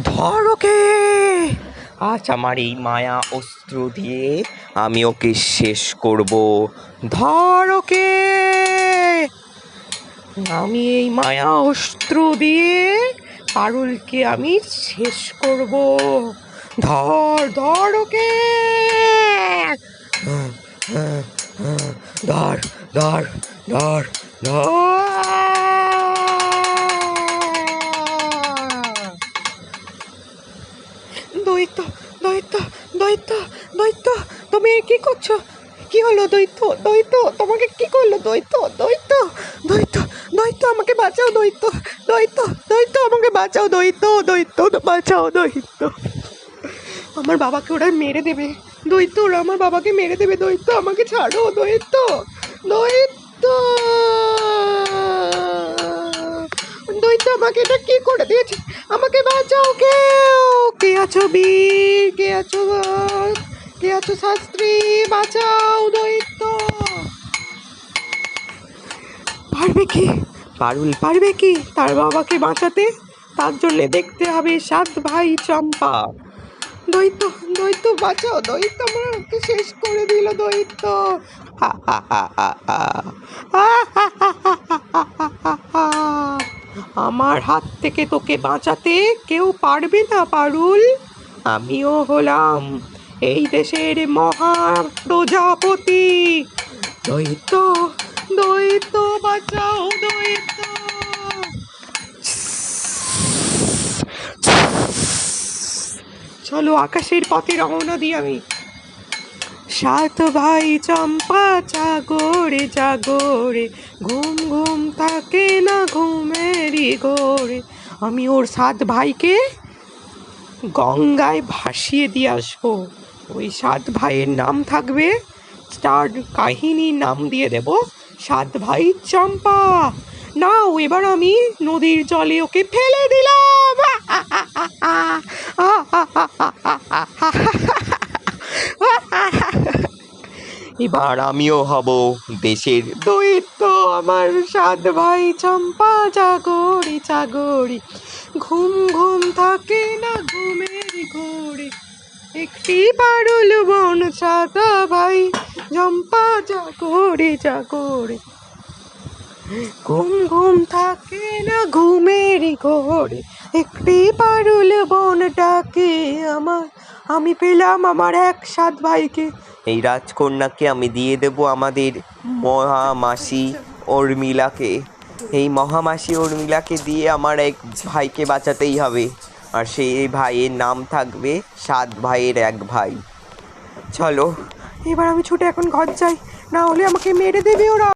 ধর ওকে। আজ আমার এই মায়া অস্ত্র দিয়ে আমি ওকে শেষ করব। ধর ওকে। আমি এই মায়া অস্ত্র দিয়ে পারুলকে আমি শেষ করব। ধর ধর ওকে। ধর ধর ধর ধর। দৈত্য দৈত্য দৈত্য দৈত্য তুমি কি করছ কি হলো দৈত্য দৈত্য তোমাকে কি করল দৈত্য দৈত্য দৈত্য দৈত্য আমাকে বাঁচাও দৈত্য দৈত্য দৈত্য আমাকে বাঁচাও দৈত্য দৈত্য বাঁচাও দৈত্য আমার বাবাকে ওরা মেরে দেবে দৈত্য ওরা আমার বাবাকে মেরে দেবে দৈত্য আমাকে ছাড়ো দৈত্য দৈত্য দৈত্য আমাকে এটা কি করে দিয়েছে আছো বীর? কে আছো কে আছো শাস্ত্রী? বাঁচাও দৈত্য! পারবে কি? পারুল পারবে কি? তার বাবাকে বাঁচাতে? তার জন্য দেখতে হবে সাত ভাই চম্পা। দৈত্য দৈত্য, বাঁচাও দৈত্য! আমার ওকে শেষ করে দিল দৈত্য। হা হা হা হা হা। হা হা হা। আমার হাত থেকে তোকে বাঁচাতে কেউ পারবে না, পারুল। আমিও হলাম এই দেশের মহা প্রজাপতি। দৈত্য দৈত্য, বাঁচাও দৈত্য। চলো আকাশের পথে রওনা দিই আমি। সাত ভাই চম্পা জাগরে জাগরে ঘুম ঘুম থাকে না ঘুমেরই ঘোরে। আমি ওর সাত ভাইকে গঙ্গায় ভাসিয়ে দিয়ে আসব। ওই সাত ভাইয়ের নাম থাকবে, তার কাহিনীর নাম দিয়ে দেব, সাত ভাই চম্পা। নাও, এবার আমি নদীর জলে ওকে ফেলে দিলাম। এবার আমিও হব দেশের দৈত্য, আমার সাত ভাই চম্পা, জাগরি জাগরি ঘুম ঘুম থাকে না ঘুমের ঘোরে। একটি পারুল বন সাদা ভাই, চম্পা, জাগরে জাগরে ঘুম ঘুম থাকে না ঘুমের ঘোরে। একটি পারুল বন ডাকে আমার, আমি পেলাম আমার এক সাত ভাইকে। এই রাজকন্যাকে আমি দিয়ে দেব আমাদের মহামাসি উর্মিলাকে এই মহামাসি উর্মিলাকে দিয়ে আমার এক ভাইকে বাঁচাতেই হবে। আর সেই ভাইয়ের নাম থাকবে সাত ভাইয়ের এক ভাই। চলো, এবার আমি ছুটে এখন ঘর যাই। না হলে আমাকে মেরে দেবে ওরা।